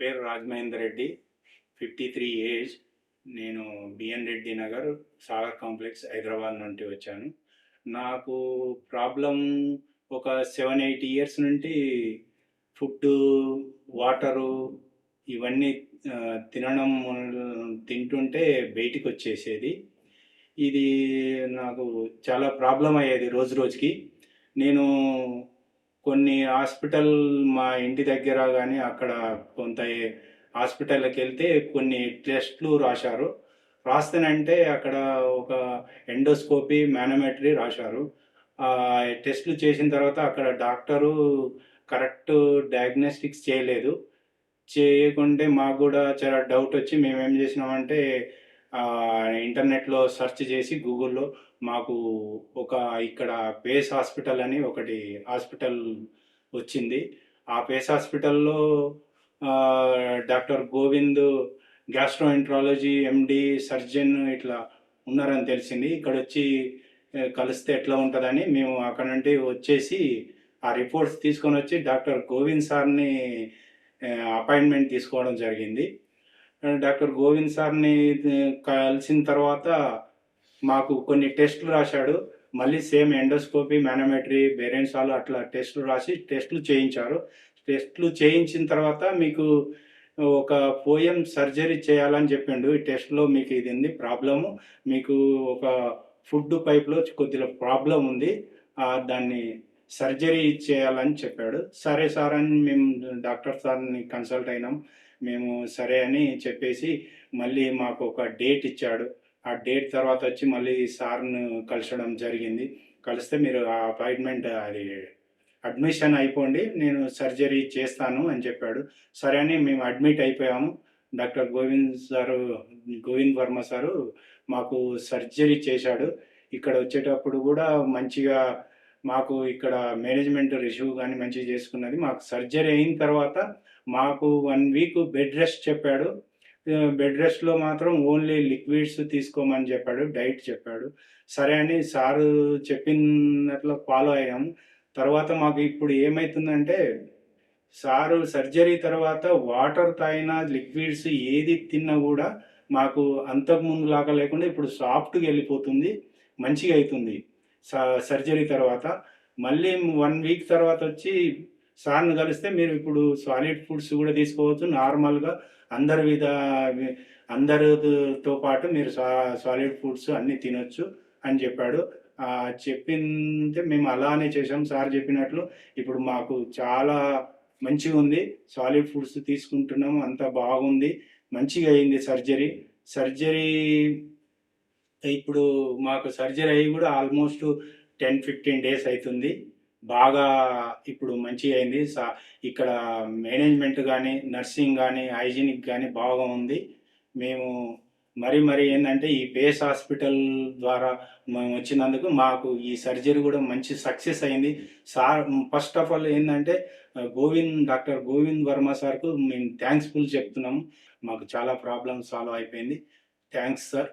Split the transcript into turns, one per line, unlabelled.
పేరు Rajamahender Reddy fifty three age నేను B N Reddy Nagar Sagar complex Hyderabad నుండి వచ్చాను. నాకు ప్రాబ్లం ఒక సెవెన్ ఎయిట్ ఇయర్స్ నుండి ఫుడ్ వాటరు ఇవన్నీ తినడం తింటుంటే బయటికి వచ్చేసేది. ఇది నాకు చాలా ప్రాబ్లం అయ్యేది రోజు రోజుకి. నేను కొన్ని హాస్పిటల్ మా ఇంటి దగ్గర కానీ అక్కడ కొంత హాస్పిటల్కి వెళ్తే కొన్ని టెస్ట్లు రాశారు. రాస్తానంటే అక్కడ ఒక ఎండోస్కోపీ మేనమెట్రీ రాశారు. టెస్ట్లు చేసిన తర్వాత అక్కడ డాక్టరు కరెక్ట్ డయాగ్నోస్టిక్స్ చేయలేదు. చేయకుంటే మాకు కూడా చాలా డౌట్ వచ్చి మేము ఏం చేసినామంటే ఇంటర్నెట్లో సెర్చ్ చేసి గూగుల్లో మాకు ఒక ఇక్కడ పేస్ హాస్పిటల్ అని ఒకటి హాస్పిటల్ వచ్చింది. ఆ పేస్ హాస్పిటల్లో doctor Govind gastroenterology MD surgeon ఇట్లా ఉన్నారని తెలిసింది. ఇక్కడ వచ్చి కలిస్తే ఎట్లా ఉంటుందని మేము అక్కడ నుండి వచ్చేసి ఆ రిపోర్ట్స్ తీసుకొని వచ్చి డాక్టర్ గోవింద్ సార్ని అపాయింట్మెంట్ తీసుకోవడం జరిగింది. డాక్టర్ గోవింద్ సార్ని కలిసిన తర్వాత మాకు కొన్ని టెస్టులు రాశాడు. మళ్ళీ సేమ్ ఎండోస్కోపీ మేనమెట్రీ బెరెన్సాలు అట్లా టెస్టులు రాసి టెస్టులు చేయించారు. టెస్టులు చేయించిన తర్వాత మీకు ఒక పోయం సర్జరీ చేయాలని చెప్పిండు. ఈ టెస్ట్లో మీకు ఇది ఉంది ప్రాబ్లము. మీకు ఒక ఫుడ్ పైప్లో కొద్దిగా ప్రాబ్లం ఉంది. దాన్ని సర్జరీ చేయాలని చెప్పాడు. సరే సార్ అని మేము డాక్టర్ సార్ని కన్సల్ట్ అయినాం. మేము సరే అని చెప్పేసి మళ్ళీ మాకు ఒక డేట్ ఇచ్చాడు. ఆ డేట్ తర్వాత వచ్చి మళ్ళీ సార్ను కలిసడం జరిగింది. కలిస్తే మీరు ఆ అపాయింట్మెంట్ అది అడ్మిషన్ అయిపోండి నేను సర్జరీ చేస్తాను అని చెప్పాడు. సరే అని మేము అడ్మిట్ అయిపోయాము. Doctor Govind sir Govind Varma sir మాకు సర్జరీ చేశాడు. ఇక్కడ వచ్చేటప్పుడు కూడా మంచిగా మాకు ఇక్కడ మేనేజ్మెంట్ రిషూ కానీ మంచిగా చేసుకున్నది. మాకు సర్జరీ అయిన తర్వాత మాకు వన్ వీక్ బెడ్ రెస్ట్ చెప్పాడు. బెడ్ రెస్ట్లో మాత్రం ఓన్లీ లిక్విడ్స్ తీసుకోమని చెప్పాడు డైట్ చెప్పాడు. సరే అని సారు చెప్పినట్లు ఫాలో అయ్యాము తర్వాత మాకు ఇప్పుడు ఏమవుతుందంటే సారు సర్జరీ తర్వాత వాటర్ తాగినా లిక్విడ్స్ ఏది తిన్నా కూడా మాకు అంతకుముందు లాగా లేకుండా ఇప్పుడు సాఫ్ట్గా వెళ్ళిపోతుంది మంచిగా అవుతుంది. స- సర్జరీ తర్వాత. మళ్ళీ వన్ వీక్ తర్వాత వచ్చి సార్ని కలిస్తే మీరు ఇప్పుడు సాలిడ్ ఫుడ్స్ కూడా తీసుకోవచ్చు. నార్మల్గా అందరి విధ అందరితో పాటు మీరు సా సాలిడ్ ఫుడ్స్ అన్నీ తినొచ్చు అని చెప్పాడు. ఆ, చెప్పింటే మేము అలానే చేసాం సార్ చెప్పినట్లు ఇప్పుడు మాకు చాలా మంచిగా ఉంది. సాలిడ్ ఫుడ్స్ తీసుకుంటున్నాము అంత బాగుంది. మంచిగా అయింది సర్జరీ. సర్జరీ ఇప్పుడు మాకు సర్జరీ అయ్యి కూడా ఆల్మోస్ట్ టెన్ ఫిఫ్టీన్ డేస్ అవుతుంది. బాగా ఇప్పుడు మంచిగా అయింది. సా ఇక్కడ మేనేజ్మెంట్ కానీ నర్సింగ్ కానీ హైజీనిక్ కానీ బాగా ఉంది. మేము మరి మరి ఏంటంటే ఈ పేస్ హాస్పిటల్ ద్వారా మేము వచ్చినందుకు మాకు ఈ సర్జరీ కూడా మంచి సక్సెస్ అయింది. సార్ ఫస్ట్ ఆఫ్ ఆల్ ఏంటంటే గోవింద్ డాక్టర్ గోవింద్ వర్మ సార్కు మేము థ్యాంక్స్ఫుల్ చెప్తున్నాము. మాకు చాలా ప్రాబ్లమ్ సాల్వ్ అయిపోయింది. Thanks sir.